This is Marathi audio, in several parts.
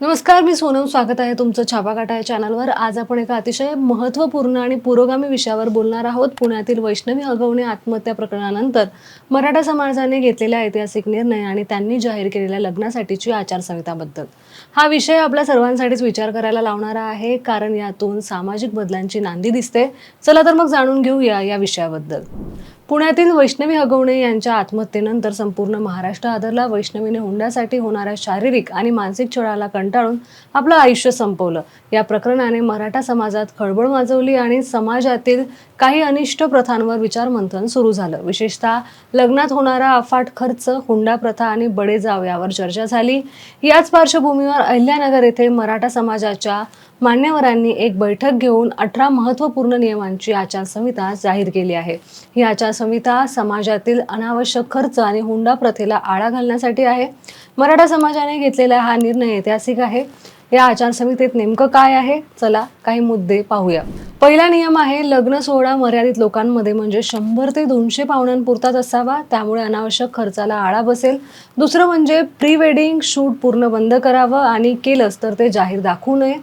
नमस्कार मी सोनम. स्वागत आहे तुमचं छापाकाटा या चॅनलवर. आज आपण एका अतिशय महत्त्वपूर्ण आणि पुरोगामी विषयावर बोलणार आहोत. पुण्यातील वैष्णवी अगवणे आत्महत्या प्रकरणानंतर मराठा समाजाने घेतलेला ऐतिहासिक निर्णय आणि त्यांनी जाहीर केलेल्या लग्नासाठीची आचारसंहिताबद्दल. हा विषय आपल्या सर्वांसाठीच विचार करायला लावणारा आहे कारण यातून सामाजिक बदलांची नांदी दिसते. चला तर मग जाणून घेऊया या विषयाबद्दल. पुण्यातील वैष्णवी हगवणे यांच्या आत्महत्येनंतर संपूर्ण महाराष्ट्र आदरला. वैष्णवीने हुंड्यासाठी होणाऱ्या शारीरिक आणि मानसिक छळाला कंटाळून आपलं आयुष्य संपवलं. या प्रकरणाने मराठा समाजात खळबळ माजवली आणि समाजातील काही अनिष्ट प्रथांवर विचारमंथन सुरू झालं. विशेषतः लग्नात होणारा अफाट खर्च हुंडा प्रथा आणि बडेजाव यावर चर्चा झाली. याच पार्श्वभूमीवर अहिल्यानगर येथे मराठा समाजाच्या मान्यवरांनी एक बैठक घेऊन अठरा महत्त्वपूर्ण नियमांची आचारसंहिता जाहीर केली आहे. ही आचारसंहिता समाजातील अनावश्यक खर्च आणि हुंडा प्रथेला आळा घालण्यासाठी आहे. मराठा समाजाने घेतलेला हा निर्णय ऐतिहासिक आहे. या आचारसंहितेत नेमकं काय आहे? चला काही मुद्दे पाहूया. पहिला नियम आहे लग्न सोहळा मर्यादित लोकांमध्ये म्हणजे शंभर ते दोनशे पाहुण्यांपुरताच असावा त्यामुळे अनावश्यक खर्चाला आळा बसेल. दुसरं म्हणजे प्री वेडिंग शूट पूर्ण बंद करावं आणि केलंच तर ते जाहीर दाखवू नये.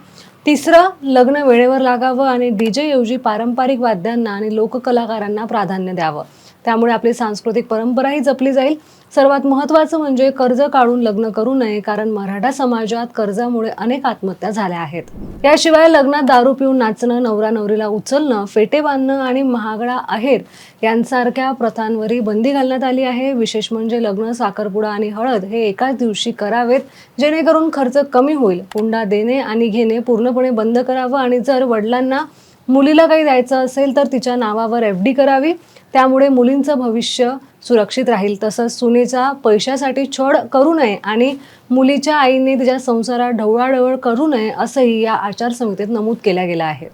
तिसरं लग्न वेळेवर लागावं आणि डीजे ऐवजी पारंपरिक वाद्यांना आणि लोककलाकारांना प्राधान्य द्यावं. त्यामुळे आपली सांस्कृतिक परंपराही जपली जाईल. सर्वात महत्त्वाचं म्हणजे कर्ज काढून लग्न करू नये कारण मराठा समाजात कर्जामुळे अनेक आत्महत्या झाल्या आहेत. याशिवाय लग्नात दारू पिऊन नाचणं नवरा नवरीला उचलणं फेटे बांधणं आणि महागडा आहेर यांसारख्या प्रथांवरही बंदी घालण्यात आली आहे. विशेष म्हणजे लग्न साखरपुडा आणि हळद हे एकाच दिवशी करावेत जेणेकरून खर्च कमी होईल. हुंडा देणे आणि घेणे पूर्णपणे बंद करावं आणि जर वडिलांना मुलीला काही द्यायचं असेल तर तिच्या नावावर एफ डी करावी. त्यामुळे मुलींचं भविष्य सुरक्षित राहील. तसंच सुनेचा पैशासाठी छळ करू नये आणि मुलीच्या आईने तिच्या संसारात ढवळाढवळ करू नये असंही या आचारसंहितेत नमूद केलं गेलं आहे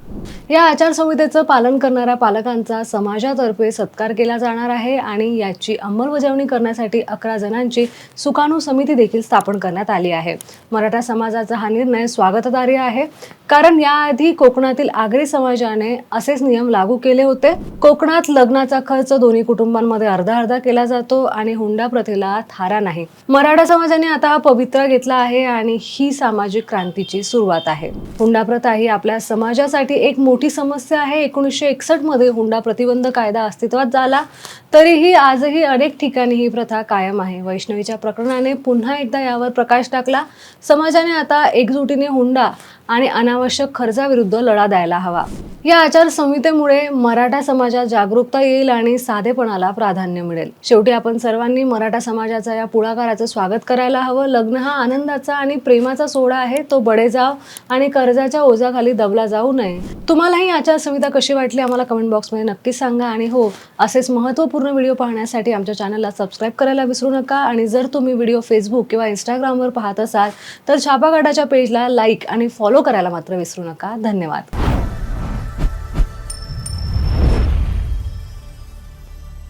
या आचारसंहितेचं पालन करणाऱ्या पालकांचा समाजातर्फे सत्कार केला जाणार आहे आणि याची अंमलबजावणी करण्यासाठी अकरा जणांची सुकाणू समिती देखील स्थापन करण्यात आली आहे. मराठा समाजाचा हा निर्णय स्वागतदार्य आहे. कारण याआधी कोकणातील आगरी समाजाने असेच नियम लागू केले होते. कोकणात लग्नाचा खर्च दोन्ही कुटुंबांमध्ये अर्धा अर्धा केला जातो आणि हुंडा प्रथेला थारा नाही. मराठा समाजाने आता हा पवित्रा घेतला आहे आणि ही सामाजिक क्रांतीची सुरुवात आहे. हुंडा प्रथा ही आपल्या समाजासाठी एक मोठी समस्या आहे. एकोणीसशे एकसष्टमध्ये हुंडा प्रतिबंध कायदा अस्तित्वात झाला. तरीही आजही अनेक ठिकाणी ही प्रथा कायम आहे. वैष्णवीच्या प्रकरणाने पुन्हा एकदा यावर प्रकाश टाकला. समाजाने आता एकजुटीने हुंडा आणि अनावश्यक खर्चाविरुद्ध लढा द्यायला हवा. या आचारसंहितेमुळे मराठा समाजात जागरूकता येईल आणि साधेपणाला प्राधान्य मिळेल. शेवटी आपण सर्वांनी मराठा समाजाचा या पुढाकाराचं स्वागत करायला हवं. लग्न हा आनंदाचा आणि प्रेमाचा सोहळा आहे. तो बडे जाव आणि कर्जाच्या ओझाखाली दबला जाऊ नये. तुम्हाला ही आचारसंहिता कशी वाटली आम्हाला कमेंट बॉक्समध्ये नक्कीच सांगा. आणि हो असेच महत्त्वपूर्ण व्हिडिओ पाहण्यासाठी आमच्या चॅनलला सबस्क्राईब करायला विसरू नका. आणि जर तुम्ही व्हिडिओ फेसबुक किंवा इंस्टाग्रामवर पाहत असाल तर छापाकाटाच्या पेजला लाईक आणि फॉलो करायला मात्र विसरू नका. धन्यवाद.